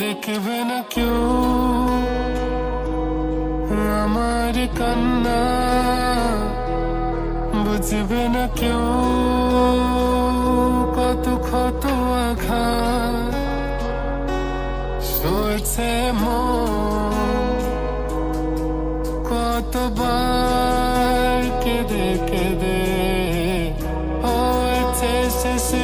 দেখবে না কেউ আমার কান্না বুঝবে না কেউ কত ক্ষত আঘাত সরছে কতবার কেঁদে কেঁদে হয়েছে শেষে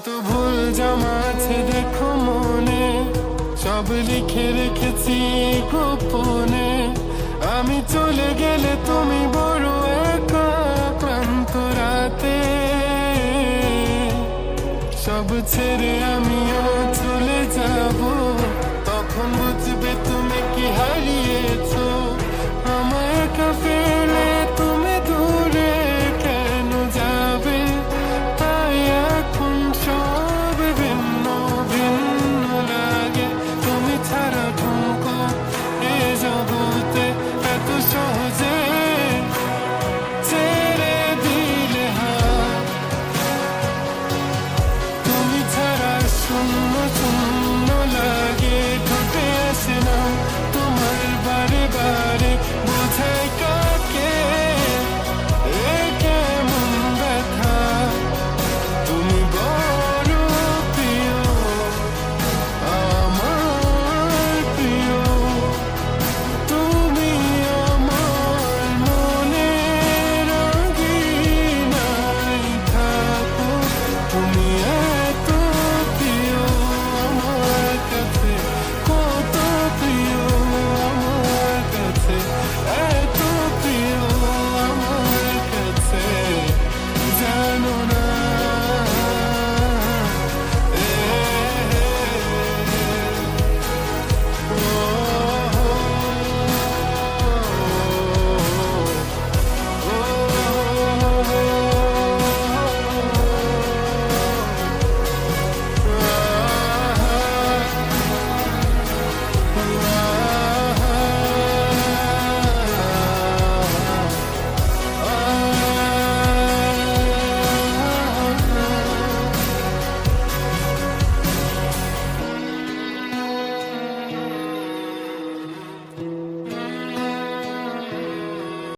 যত ভুল জমা আছে দেখো মনে, সব লিখে রেখেছি গোপনে। আমি চলে গেলে তুমি বড়